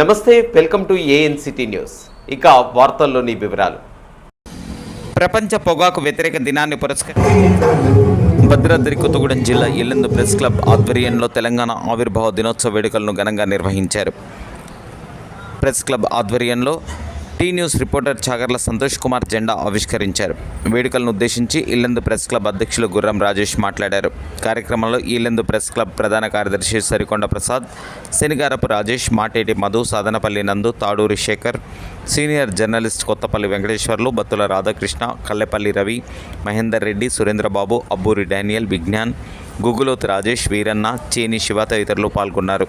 నమస్తే welcome to A N city news. ఇక వార్తల్లోని వివరాలు. ప్రపంచ పొగాకు వ్యతిరేక దినాన్ని పురస్కరించి భద్రాద్రి కొత్తగూడెం జిల్లా ఇల్లందు ప్రెస్ క్లబ్ ఆధ్వర్యంలో తెలంగాణ ఆవిర్భావ దినోత్సవ వేడుకలను ఘనంగా నిర్వహించారు. ప్రెస్ క్లబ్ ఆధ్వర్యంలో T news reporter Chagarla Santosh Kumar జెండా ఆవిష్కరించారు. వేడుకలను ఉద్దేశించి ఇల్లందు ప్రెస్ క్లబ్ అధ్యక్షులు గుర్రం రాజేష్ మాట్లాడారు. కార్యక్రమంలో ఇల్లందు ప్రెస్ క్లబ్ ప్రధాన కార్యదర్శి Sarikonda Prasad Shanigarapu Rajesh Mateti Madhu Sadhanapalli Nandu Taduri Shekar senior journalist Kothapalli Venkateswarlu Battula Radhakrishna Kallepalli Ravi Mahender Reddy Surendrababu Abburi Daniel Vignan Guguloth Rajesh Veeranna Cheni Shiva తదితరులు పాల్గొన్నారు.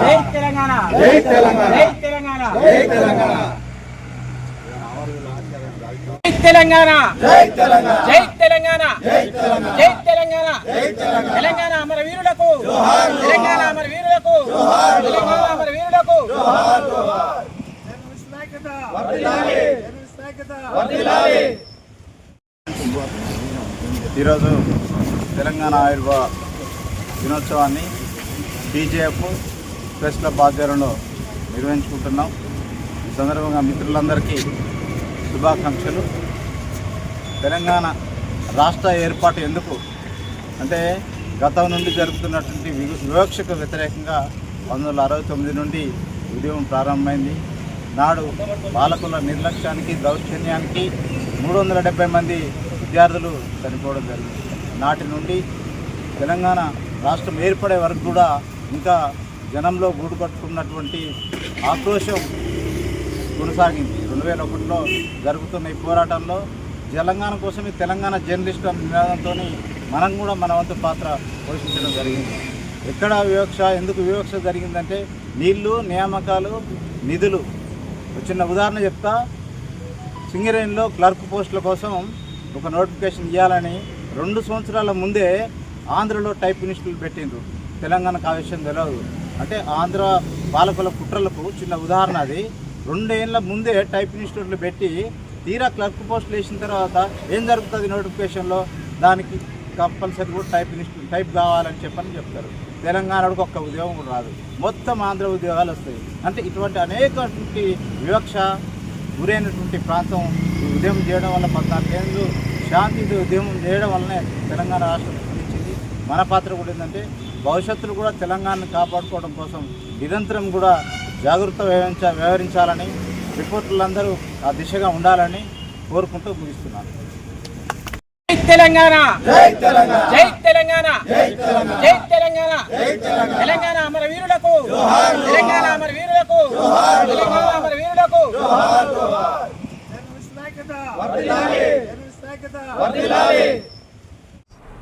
జై తెలంగాణ జై తెలంగాణ జై తెలంగాణ జై తెలంగాణ జై తెలంగాణ జై తెలంగాణ జై తెలంగాణ జై తెలంగాణ తెలంగాణ అమర వీరులకు తెలంగాణ అమర వీరులకు తెలంగాణ అమర వీరులకు ఈరోజు తెలంగాణ ఆయుర్వేద దినోత్సవాన్ని బీజేఎఫ్ ప్రెస్ క్లబ్ ఆధ్వర్యంలో నిర్వహించుకుంటున్నాం. ఈ సందర్భంగా మిత్రులందరికీ శుభాకాంక్షలు. తెలంగాణ రాష్ట్ర ఏర్పాటు ఎందుకు? అంటే గతం నుండి జరుగుతున్నటువంటి వి- వివక్షకు వ్యతిరేకంగా పంతొమ్మిది అరవై తొమ్మిది నుండి ఉద్యమం ప్రారంభమైంది. నాడు బాలకుల నిర్లక్ష్యానికి దౌర్జన్యానికి మూడు వందల డెబ్బై మంది విద్యార్థులు చనిపోవడం జరిగింది. నాటి నుండి తెలంగాణ రాష్ట్రం ఏర్పడే వరకు కూడా ఇంకా జనంలో గూడు కట్టుకున్నటువంటి ఆక్రోశం కొనసాగింది. రెండు వేల ఒకటిలో జరుగుతున్న ఈ పోరాటంలో తెలంగాణ కోసమే తెలంగాణ జర్నలిస్టు అనే నినాదంతో మనం కూడా మన వంతు పాత్ర పోషించడం జరిగింది. ఎక్కడ వివక్ష ఎందుకు వివక్ష జరిగిందంటే నీళ్ళు నియామకాలు నిధులు. చిన్న ఉదాహరణ చెప్తా. సింగరేణిలో క్లర్క్ పోస్టుల కోసం ఒక నోటిఫికేషన్ ఇవ్వాలని రెండు సంవత్సరాల ముందే ఆంధ్రలో టైప్ ఇన్స్టిట్యూట్ పెట్టిండ్రు. తెలంగాణకు ఆ విషయం తెలియదు అంటే ఆంధ్ర పాలకుల కుట్రలకు చిన్న ఉదాహరణ అది. రెండేళ్ళ ముందే టైప్ ఇన్స్టిట్యూట్లు పెట్టి తీరా క్లర్క్ పోస్టులు వేసిన తర్వాత ఏం జరుగుతుంది నోటిఫికేషన్లో? దానికి కంపల్సరీ కూడా టైప్ ఇన్స్టిట్యూట్ టైప్ కావాలని చెప్పని చెప్తారు. తెలంగాణకు ఒక్క ఉద్యోగం కూడా రాదు. మొత్తం ఆంధ్ర ఉద్యోగాలు వస్తాయి. అంటే ఇటువంటి అనేకటువంటి వివక్ష గురైనటువంటి ప్రాంతం ఉద్యమం చేయడం వల్ల పద్నాలుగేళ్ళు శాంతి ఉద్యమం చేయడం వల్లనే తెలంగాణ రాష్ట్రం మన పాత్ర కూడా ఏంటంటే భవిష్యత్తులో కూడా తెలంగాణను కాపాడుకోవడం కోసం నిరంతరం కూడా జాగ్రత్త వ్యవహరించ వ్యవహరించాలని రిపోర్టర్లందరూ ఆ దిశగా ఉండాలని కోరుకుంటూ ముగిస్తున్నాను. జై తెలంగాణ! జై తెలంగాణ! జై తెలంగాణ! జై తెలంగాణ! జై తెలంగాణ! జై తెలంగాణ! తెలంగాణ అమర వీరులకు జోహార్! తెలంగాణ అమర వీరులకు జోహార్! తెలంగాణ! అమర వీరులకు వర్ధిల్లాలి వర్ధిల్లాలి